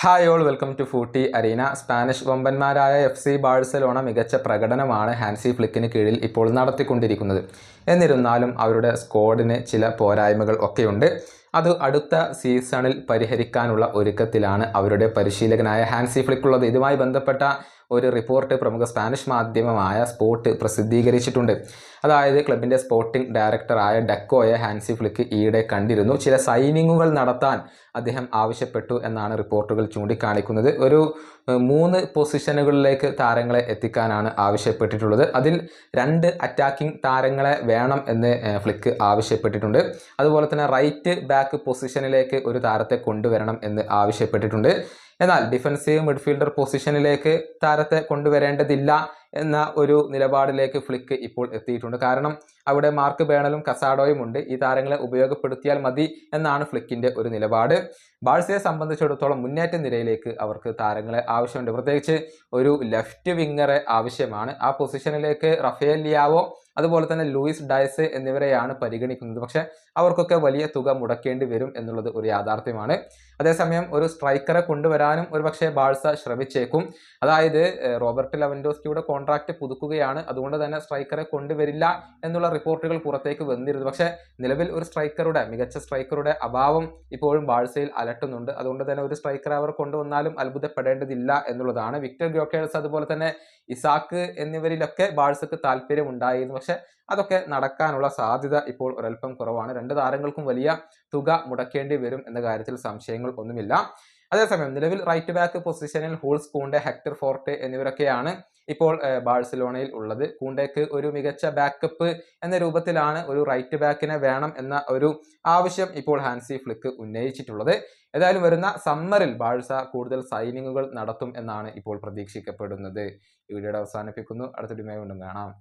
Hi all welcome to footy arena Spanish വമ്പന്മാരായ F C Barcelona മികച്ച പ്രകടനമാണ് ഹാൻസി ഫ്ലിക്കിന് കീഴിൽ ഇപ്പോൾ നടത്തിക്കൊണ്ടിരിക്കുന്നത്. എന്നിരുന്നാലും അവരുടെ സ്ക്വാഡിന് ചില പോരായ്മകൾ ഒക്കെയുണ്ട്. അത് അടുത്ത സീസണിൽ പരിഹരിക്കാനുള്ള ഒരുക്കത്തിലാണ് അവരുടെ പരിശീലകനായ ഹാൻസി ഫ്ലിക്ക് ഉള്ളത് ഇതുമായി ബന്ധപ്പെട്ട ഒരു റിപ്പോർട്ട് പ്രമുഖ സ്പാനിഷ് മാധ്യമമായ സ്പോർട്ട് പ്രസിദ്ധീകരിച്ചിട്ടുണ്ട്. അതായത് ക്ലബിന്റെ സ്പോർട്ടിംഗ് ഡയറക്ടറായ ഡക്കോയെ ഹാൻസി ഫ്ലിക്ക് ഈയിടെ കണ്ടിരുന്നു. ചില സൈനിങ്ങുകൾ നടത്താൻ അദ്ദേഹം ആവശ്യപ്പെട്ടു എന്നാണ് റിപ്പോർട്ടുകൾ ചൂണ്ടിക്കാണിക്കുന്നത്. ഒരു മൂന്ന് പൊസിഷനുകളിലേക്ക് താരങ്ങളെ എത്തിക്കാനാണ് ആവശ്യപ്പെട്ടിട്ടുള്ളത്. അതിൽ രണ്ട് അറ്റാക്കിംഗ് താരങ്ങളെ വേണം എന്ന് ഫ്ലിക്ക് ആവശ്യപ്പെട്ടിട്ടുണ്ട്. അതുപോലെ തന്നെ റൈറ്റ് ബാക്ക് പൊസിഷനിലേക്ക് ഒരു താരത്തെ കൊണ്ടുവരണം എന്ന് ആവശ്യപ്പെട്ടിട്ടുണ്ട്. എന്നാൽ ഡിഫൻസീവ് മിഡ്ഫീൽഡർ പൊസിഷനിലേക്ക് താരത്തെ കൊണ്ടുവരേണ്ടതില്ല എന്ന ഒരു നിലപാടിലേക്ക് ഫ്ലിക്ക് ഇപ്പോൾ എത്തിയിട്ടുണ്ട്. കാരണം അവിടെ മാർക്ക് ബേണലും കസാഡോയും ഉണ്ട്. ഈ താരങ്ങളെ ഉപയോഗപ്പെടുത്തിയാൽ മതി എന്നാണ് ഫ്ലിക്കിന്റെ ഒരു നിലപാട്. ബാഴ്സയെ സംബന്ധിച്ചിടത്തോളം മുന്നേറ്റ നിരയിലേക്ക് അവർക്ക് താരങ്ങളെ ആവശ്യമുണ്ട്. പ്രത്യേകിച്ച് ഒരു ലെഫ്റ്റ് വിങ്ങറെ ആവശ്യമാണ്. ആ പൊസിഷനിലേക്ക് റഫേൽ ലിയാവോ അതുപോലെ തന്നെ ലൂയിസ് ഡയസ് എന്നിവരെയാണ് പരിഗണിക്കുന്നത്. പക്ഷേ അവർക്കൊക്കെ വലിയ തുക മുടക്കേണ്ടി വരും എന്നുള്ളത് ഒരു യാഥാർത്ഥ്യമാണ്. അതേസമയം ഒരു സ്ട്രൈക്കറെ കൊണ്ടുവരാനും ഒരുപക്ഷെ ബാഴ്സ ശ്രമിച്ചേക്കും. അതായത് റോബർട്ട് ലെവൻഡോസ്കിയുടെ കോൺട്രാക്ട് പുതുക്കുകയാണ്. അതുകൊണ്ട് തന്നെ സ്ട്രൈക്കറെ കൊണ്ടുവരില്ല എന്നുള്ള റിപ്പോർട്ടുകൾ പുറത്തേക്ക് വന്നിരുന്നു. പക്ഷേ നിലവിൽ ഒരു സ്ട്രൈക്കറുടെ മികച്ച സ്ട്രൈക്കറുടെ അഭാവം ഇപ്പോഴും ബാഴ്സയിൽ അലട്ടുന്നുണ്ട്. അതുകൊണ്ട് തന്നെ ഒരു സ്ട്രൈക്കറെ അവർ കൊണ്ടുവന്നാലും അത്ഭുതപ്പെടേണ്ടതില്ല എന്നുള്ളതാണ് വിക്ടർ ഗ്യോക്കേഴ്സ് അതുപോലെ തന്നെ ഇസാക്ക് എന്നിവരിലൊക്കെ ബാഴ്സക്ക് താല്പര്യം ഉണ്ടായിരുന്നു പക്ഷെ അതൊക്കെ നടക്കാനുള്ള സാധ്യത ഇപ്പോൾ ഒരൽപ്പം കുറവാണ്. രണ്ട് താരങ്ങൾക്കും വലിയ തുക മുടക്കേണ്ടി വരും എന്ന കാര്യത്തിൽ സംശയങ്ങൾ ഒന്നുമില്ല. അതേസമയം നിലവിൽ റൈറ്റ് ബാക്ക് പൊസിഷനിൽ ഹൂൾസ് കൂണ്ടെ ഹെക്ടർ ഫോർട്ട് എന്നിവരൊക്കെയാണ് ഇപ്പോൾ ബാഴ്സലോണയിൽ ഉള്ളത്. കൂണ്ടേക്ക് ഒരു മികച്ച ബാക്കപ്പ് എന്ന രൂപത്തിലാണ് ഒരു റൈറ്റ് ബാക്കിനെ വേണം എന്ന ഒരു ആവശ്യം ഇപ്പോൾ ഹാൻസി ഫ്ലിക്ക് ഉന്നയിച്ചിട്ടുള്ളത്. ഏതായാലും വരുന്ന സമ്മറിൽ ബാഴ്സ കൂടുതൽ സൈനിങ്ങുകൾ നടത്തും എന്നാണ് ഇപ്പോൾ പ്രതീക്ഷിക്കപ്പെടുന്നത്. ഈ വീഡിയോയുടെ അവസാനിപ്പിക്കുന്നു. അടുത്ത വീണ്ടും കാണാം.